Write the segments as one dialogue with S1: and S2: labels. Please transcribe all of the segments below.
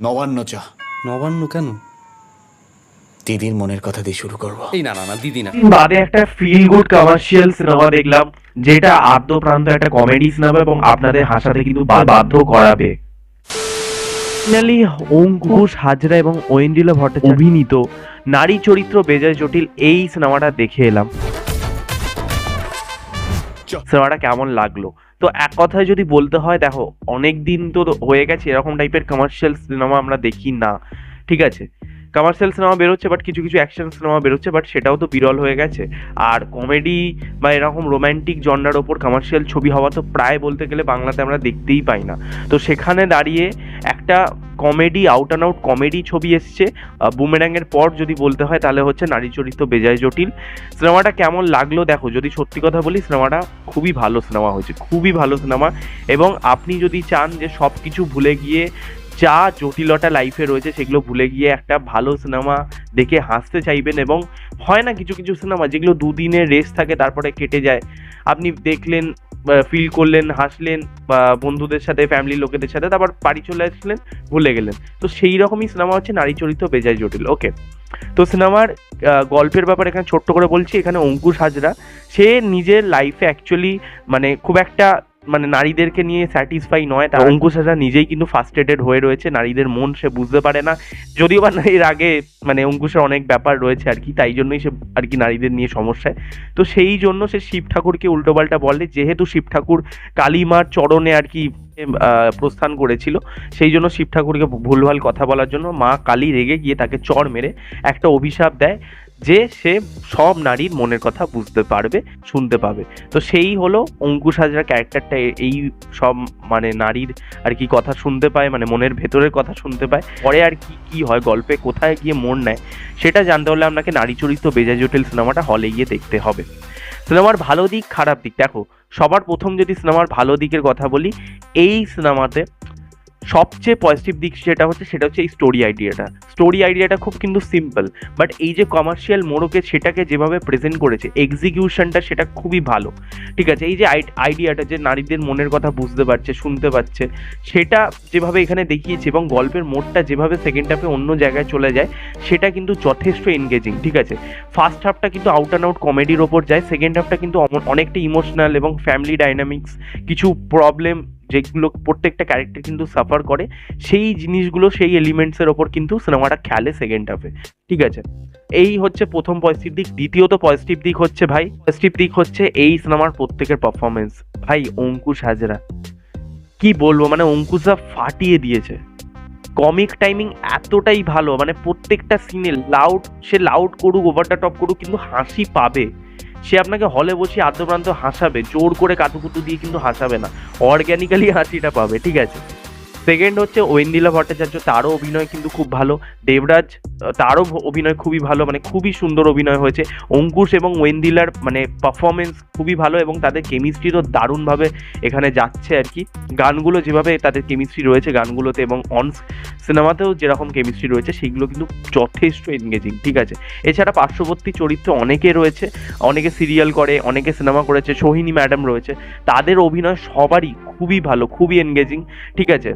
S1: নবান্ন চা।
S2: নবান্ন কেন?
S1: দিদির মনের কথা দিয়ে শুরু করব।
S2: এই না না না দিদি না।
S3: বাদে একটা ফিল গুড কমার্শিয়াল সিনেমা দেখলাম যেটা আদ্য প্রান্ত একটা কমেডি সিনেমা এবং আপনাদের হাসাতে কিন্তু বাধ্য করাবে। ফাইনালি অঙ্কুশ হাজরা এবং ঐন্দ্রিলা ভট্টাচার্য অভিনীত নারী চরিত্র বেজায় জটিল এই সিনেমাটা দেখে এলাম। সিনেমাটা কেমন লাগল? তো এক কথায় যদি বলতে হয়, দেখো অনেক দিন তো হয়ে গেছে, এরকম টাইপের কমার্শিয়াল সিনেমা আমরা দেখি না, ঠিক আছে? কমার্শিয়াল সিনেমা বেরোচ্ছে বাট কিছু কিছু অ্যাকশন সিনেমা বেরোচ্ছে বাট সেটাও তো বিরল হয়ে গেছে। আর কমেডি বা এরকম রোম্যান্টিক জনরার ওপর কমার্শিয়াল ছবি হওয়া তো প্রায় বলতে গেলে বাংলাতে আমরা দেখতেই পাই না। তো সেখানে দাঁড়িয়ে একটা comedy out and out comedy ছবি এসছে। বুমেরাঙের পর যদি বলতে হয়, তাহলে হচ্ছে নারী চরিত্র বেজায় জটিল। সিনেমাটা কেমন লাগল দেখো, যদি সত্যি কথা বলি, সিনেমাটা খুবই ভালো সিনেমা হয়েছে, খুবই ভালো সিনেমা। এবং আপনি যদি চান যে সব কিছু ভুলে গিয়ে যা জটিলতা লাইফে রয়েছে সেগুলো ভুলে গিয়ে একটা ভালো সিনেমা দেখে হাসতে চাইবেন এবং হয় না কিছু কিছু সিনেমা যেগুলো দুদিনের রেস থাকে তারপরে কেটে যায়। আপনি দেখলেন ফিল করলেন, হাসলেন, বা বন্ধুদের সাথে ফ্যামিলির লোকেদের সাথে, তারপর বাড়ি চলে আসলেন, ভুলে গেলেন। তো সেই রকমই সিনেমা হচ্ছে নারী চরিত্র বেজায় জটিল ওকে তো সিনেমার গল্পের ব্যাপারে এখানে ছোট্ট করে বলছি, এখানে অঙ্কুশ হাজরা, সে নিজের লাইফে অ্যাকচুয়ালি মানে খুব একটা মানে নারীদেরকে নিয়ে স্যাটিসফাই নয় তার অঙ্কুশ হাজরা নিজেই কিন্তু ফার্স্টেডেড হয়ে রয়েছে নারীদের মন সে বুঝতে পারে না। যদিও বা এর আগে মানে অঙ্কুশের অনেক ব্যাপার রয়েছে আর কি তাই জন্যই সে আর কি নারীদের নিয়ে সমস্যায়। তো সেই জন্য সে শিব ঠাকুরকে উল্টোপাল্টা বলে যেহেতু শিব ঠাকুর কালীমার চরণে আর কি প্রস্থান করেছিল সেই জন্য শিব ঠাকুরকে ভুলভাল কথা বলার জন্য মা কালী রেগে গিয়ে তাকে চর মেরে একটা অভিশাপ দেয়। যে সে সব নারীর মনের কথা বুঝতে পারবে, শুনতে পাবে। তো সেই হলো অঙ্কুশ হাজরা ক্যারেক্টারটা এই সব মানে নারীর আর কি কথা শুনতে পায় মানে মনের ভেতরের কথা শুনতে পায়। পরে আর কি কি হয়, গল্পে কোথায় গিয়ে মন নেয়, সেটা জানতে হলে আপনাকে নারী চরিত্র বেজায় জটিল সিনেমাটা হলে গিয়ে দেখতে হবে। সিনেমার ভালো দিক, খারাপ দিক। দেখো, সবার প্রথম যদি সিনেমার ভালো দিকের কথা বলি, এই সিনেমাতে সবচেয়ে পজিটিভ দিক যেটা হচ্ছে, সেটা হচ্ছে এই স্টোরি আইডিয়াটা স্টোরি আইডিয়াটা খুব কিন্তু সিম্পল বাট এই যে কমার্শিয়াল মোড়কে সেটাকে যেভাবে প্রেজেন্ট করেছে এক্সিকিউশনটা সেটা খুবই ভালো। ঠিক আছে, এই যে আইডিয়াটা যে নারীদের মনের কথা বুঝতে পারছে, শুনতে পাচ্ছে, সেটা যেভাবে এখানে দেখিয়েছে এবং গল্পের মোড়টা যেভাবে সেকেন্ড হাফে অন্য জায়গায় চলে যায়, সেটা কিন্তু যথেষ্ট এনগেজিং ঠিক আছে? ফার্স্ট হাফটা কিন্তু আউট অ্যান্ড আউট কমেডির ওপর যায় সেকেন্ড হাফটা কিন্তু অনেকটা ইমোশনাল এবং ফ্যামিলি ডাইনামিক্স কিছু প্রবলেম যেগুলো প্রত্যেকটা ক্যারেক্টার কিন্তু সাফার করে, সেই জিনিসগুলো, সেই এলিমেন্টসের ওপর কিন্তু সিনেমাটা খেলে সেকেন্ড হাফে ঠিক আছে? এই হচ্ছে প্রথম পজিটিভ দিক। দ্বিতীয়ত পজিটিভ দিক হচ্ছে ভাই পজিটিভ দিক হচ্ছে এই সিনেমার প্রত্যেকের পারফরমেন্স ভাই, অঙ্কুশ হাজরা, কি বলব? মানে অঙ্কুশা ফাটিয়ে দিয়েছে। কমিক টাইমিং এতটাই ভালো মানে প্রত্যেকটা সিনে লাউড সে লাউড করুক ওভার টপ করুক, কিন্তু হাসি পাবে। সে আপনাকে হলে বসে আদ্যপ্রান্ত হাসাবে, জোর করে কাতুকুতু দিয়ে কিন্তু হাসাবে না। অর্গ্যানিক্যালি হাসিটা পাবে, ঠিক আছে? সেকেন্ড হচ্ছে ওয়েন্দিলা ভট্টাচার্য তারও অভিনয় কিন্তু খুব ভালো। দেবরাজ তারও অভিনয় খুবই ভালো মানে খুবই সুন্দর অভিনয় হয়েছে। অঙ্কুশ এবং ওয়েন্দিলার মানে পারফরমেন্স খুবই ভালো এবং তাদের কেমিস্ট্রিরও দারুণভাবে এখানে যাচ্ছে আর কি। গানগুলো যেভাবে তাদের কেমিস্ট্রি রয়েছে গানগুলোতে এবং অন সিনেমাতেও যেরকম কেমিস্ট্রি রয়েছে, সেগুলো কিন্তু যথেষ্ট এনগেজিং ঠিক আছে? এছাড়া পার্শ্ববর্তী চরিত্র অনেকে রয়েছে, অনেকে সিরিয়াল করে, অনেকে সিনেমা করেছে, সোহিনী ম্যাডাম রয়েছে। তাদের অভিনয় সবারই খুবই ভালো, খুবই এনগেজিং ঠিক আছে?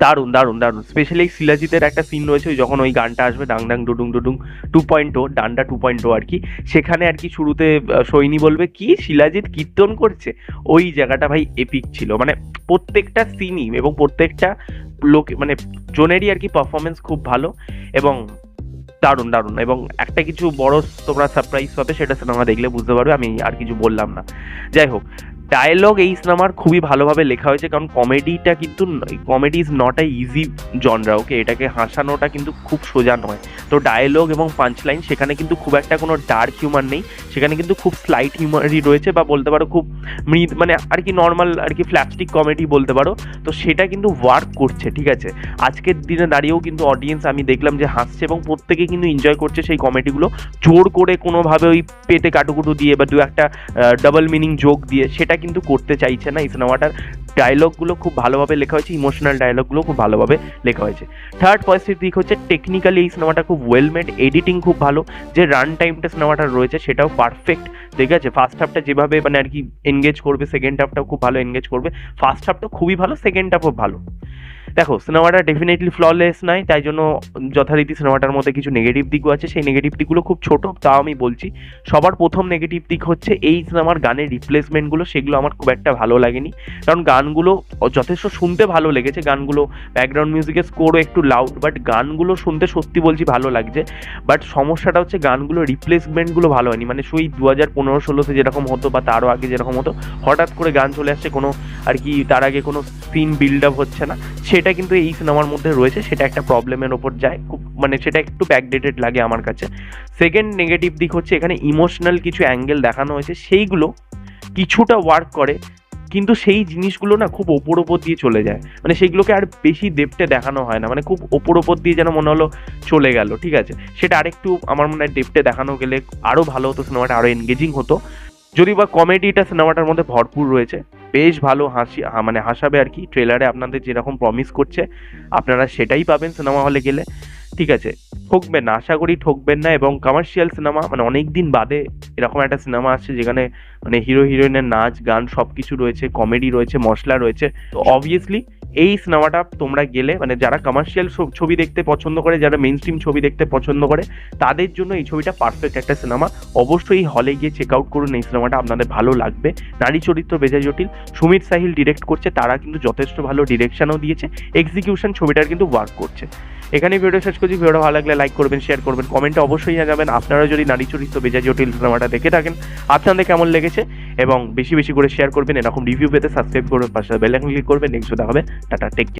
S3: দারুণ দারুণ দারুণ। স্পেশালি শিলাজিতের একটা সিন রয়েছে, ওই যখন ওই গানটা আসবে, ডাং ডাং, ডুডুং ডুডুং, টু পয়েন্ট ও, ডান্ডা টু পয়েন্ট ও আর কি। সেখানে আর কি শুরুতে সৈনী বলবে, কি? শিলাজিৎ কীর্তন করছে? ওই জায়গাটা ভাই এপিক ছিল। মানে প্রত্যেকটা সিনই এবং প্রত্যেকটা লোক মানে জনেরই আর কি পারফরমেন্স খুব ভালো এবং দারুণ দারুণ। এবং একটা কিছু বড় তোমরা সারপ্রাইজ হবে সেটা সিনেমা দেখলে বুঝতে পারবে, আমি আর কিছু বললাম না। যাই হোক ডায়লগ এই সিনেমার খুবই ভালোভাবে লেখা হয়েছে, কারণ কমেডিটা কিন্তু comedy is not a easy genre okay এটাকে হাসানোটা কিন্তু খুব সোজা নয়। তো ডায়লগ এবং পাঞ্চলাইন সেখানে কিন্তু খুব একটা কোনো ডার্ক হিউমার নেই। সেখানে কিন্তু খুব স্লাইট হিউমারই রয়েছে বা বলতে পারো খুব মৃদ মানে আর কি নর্মাল আর কি ফ্ল্যাপস্টিক কমেডি বলতে পারো। তো সেটা কিন্তু ওয়ার্ক করছে, ঠিক আছে? আজকের দিনে দাঁড়িয়েও কিন্তু অডিয়েন্স আমি দেখলাম যে হাসছে এবং প্রত্যেকে কিন্তু এনজয় করছে সেই কমেডিগুলো জোর করে কোনোভাবে ওই পেটে কাটুকুটু দিয়ে বা দু একটা ডাবল মিনিং যোগ দিয়ে সেটা কিন্তু করতে চাইছে না। এই সিনেমাটার ডায়লগগুলো খুব ভালোভাবে লেখা হয়েছে ইমোশনাল ডায়লগগুলো খুব ভালোভাবে লেখা হয়েছে। থার্ড পজিটিভ দিক হচ্ছে টেকনিক্যালি এই সিনেমাটা খুব ওয়েল মেড এডিটিং খুব ভালো, যে রান টাইমটা সিনেমাটা রয়েছে সেটাও পারফেক্ট ঠিক আছে ফার্স্ট হাফটা যেভাবে মানে আর কি এনগেজ করবে সেকেন্ড হাফটাও খুব ভালো এনগেজ করবে। ফার্স্ট হাফটা খুবই ভালো সেকেন্ড হাফও ভালো। দেখো সিনেমাটা ডেফিনেটলি ফ্ললেস নয়, তাই জন্য যথারীতি সিনেমাটার মধ্যে কিছু নেগেটিভ দিকও আছে। সেই নেগেটিভ দিকগুলো খুব ছোট, তাও আমি বলছি, সবার প্রথম নেগেটিভ দিক হচ্ছে এই সিনেমার গানের রিপ্লেসমেন্টগুলো সেগুলো আমার খুব একটা ভালো লাগেনি। কারণ গানগুলো যথেষ্ট শুনতে ভালো লেগেছে, গানগুলো ব্যাকগ্রাউন্ড মিউজিকের স্কোরও একটু লাউড বাট গানগুলো শুনতে সত্যি বলছি ভালো লাগছে। বাট সমস্যাটা হচ্ছে গানগুলো রিপ্লেসমেন্টগুলো ভালো হয়নি মানে সেই দু হাজার পনেরো ষোলোতে যেরকম হতো বা তারও আগে যেরকম হতো, হঠাৎ করে গান চলে আসছে কোনো আর কি তার আগে কোনো সিন বিল্ড আপ হচ্ছে না, সেটা কিন্তু এই সিনেমার মধ্যে রয়েছে, সেটা একটা প্রবলেমের ওপর যায়, খুব মানে সেটা একটু ব্যাকডেটেড লাগে আমার কাছে। সেকেন্ড নেগেটিভ দিক হচ্ছে এখানে ইমোশনাল কিছু অ্যাঙ্গেল দেখানো হয়েছে, সেইগুলো কিছুটা ওয়ার্ক করে কিন্তু সেই জিনিসগুলো না খুব ওপর ওপর দিয়ে চলে যায়। মানে সেইগুলোকে আর বেশি ডেপটে দেখানো হয় না। মানে খুব ওপর ওপর দিয়ে যেন মনে হলো চলে গেল, ঠিক আছে? সেটা আরেকটু আমার মনে হয় ডেপটে দেখানো গেলে আরও ভালো হতো সিনেমাটা আরও এনগেজিং হতো। যদি বা কমেডিটা সিনেমাটার মধ্যে ভরপুর রয়েছে, বেশ ভালো হাসি মানে হাসাবে আর কি। ট্রেলারে আপনাদের যেরকম প্রমিস করছে, আপনারা সেটাই পাবেন সিনেমা হলে গেলে। ঠিক আছে, ঠকবেন না, আশা করি ঠকবেন না এবং কমার্শিয়াল সিনেমা মানে অনেক দিন বাদে এরকম একটা সিনেমা আসছে যেখানে মানে হিরো হিরোইনের নাচ, গান সব কিছু রয়েছে কমেডি রয়েছে, মশলা রয়েছে। তো অবভিয়াসলি এই সিনেমাটা তোমরা গেলে মানে যারা কমার্শিয়াল ছবি দেখতে পছন্দ করে, যারা মেন স্ট্রিম ছবি দেখতে পছন্দ করে, তাদের জন্য এই ছবিটা পারফেক্ট একটা সিনেমা। অবশ্যই হলে গিয়ে চেক আউট করুন, এই সিনেমাটা আপনাদের ভালো লাগবে। নারী চরিত্র বেজায় জটিল। সুমিত সাহিল ডিরেক্ট করছে, তারা কিন্তু যথেষ্ট ভালো ডিরেকশনও দিয়েছে। এক্সিকিউশন ছবিটার কিন্তু ওয়ার্ক করছে। এখানে ভিডিও শেষ করছি। ভিডিওটা ভালো লাগলে লাইক করবেন শেয়ার করবেন কমেন্টে অবশ্যই জানাবেন। আপনারা যদি নারী চরিত্র বেজা জটিল সিনেমাটা দেখে থাকেন, আপনাদের কেমন লেগেছে? এবং বেশি বেশি করে শেয়ার করবেন। এরকম রিভিউ পেতে সাবস্ক্রাইব করবেন, পাশে বেলাইকন ক্লিক করবেন। নেক্সট দেখা হবে। Tata take